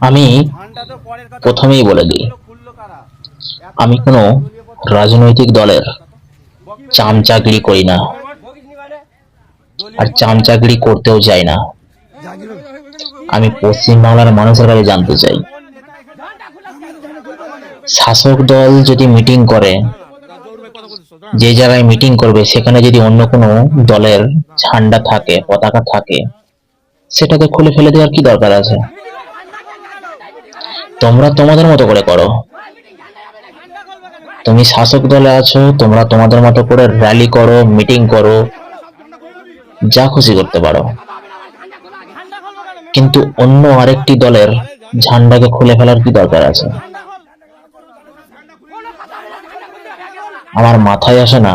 আমি প্রথমেই বলে দিই আমি কোনো রাজনৈতিক দলের চামচাগিরি করি না। আর চামচাগিরি করতেও চাই না। আমি পশ্চিমবাংলার মানুষের কাছে জানতে চাই। শাসক দল যদি মিটিং করে যে জায়গায় মিটিং করবে সেখানে যদি অন্য কোনো দলের ঝান্ডা থাকে পতাকা থাকে সেটাকে খুলে ফেলে দেওয়ার কি দরকার আছে? তোমরা তোমাদের মতো করে করো। তুমি শাসক দলে আছো, তোমরা তোমাদের মতো করে র্যালি করো মিটিং করো, যা খুশি করতে পারো। কিন্তু অন্য আরেকটি দলের ঝান্ডাকে খুলে ফেলার কি দরকার আছে? আমার মাথায় আসে না,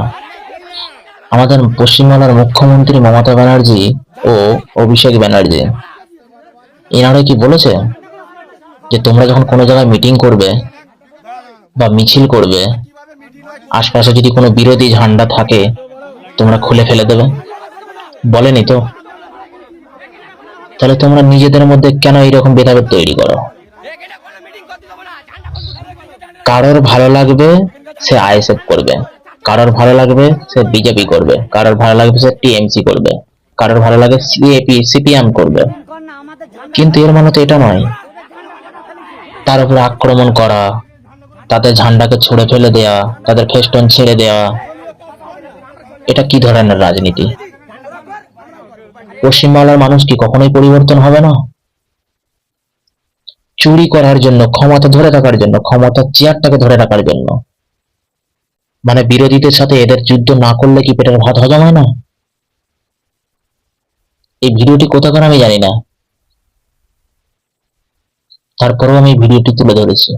আমাদের পশ্চিমবাংলার মুখ্যমন্ত্রী মমতা ব্যানার্জি ও অভিষেক ব্যানার্জি। এনারা কি বলেছে? যে তোমরা যখন কোনো জায়গায় মিটিং করবে বা মিছিল করবে, আশপাশে যদি কোনো বিরোধী ঝান্ডা থাকে, তোমরা খুলে ফেলে দেবে? বলেনি তো? তাহলে তোমরা নিজেদের মধ্যে কেন এইরকম ভেদাভেদ তৈরি করো? কারোর ভালো লাগবে সে আইএসএফ করবে, কারোর ভালো লাগবে সে বিজেপি করবে, কারোর ভালো লাগবে সে টিএমসি করবে। কারোর ভালো লাগে সিএপি সিপিএম করবে। কিন্তু এর মানে তো এটা নয়। তার উপর আক্রমণ করা, তাদের ঝান্ডাকে ছুঁড়ে ফেলে দেয়া, তাদের ফেস্টন ছেড়ে দেয়া, এটা কি ধরনের রাজনীতি? পশ্চিমবাংলার মানুষ কি কখনোই পরিবর্তন হবে না? চুরি করার জন্য, ক্ষমতা ধরে রাখার জন্য, ক্ষমতার চেয়ারটাকে ধরে রাখার জন্য। মানে বিরোধীদের সাথে এদের যুদ্ধ না করলে কি পেটের ভাত হজম হয় না? এই ভিডিওটি কোথাকার আমি জানি না। তারপরেও আমি ভিডিওটি তুলে ধরেছি।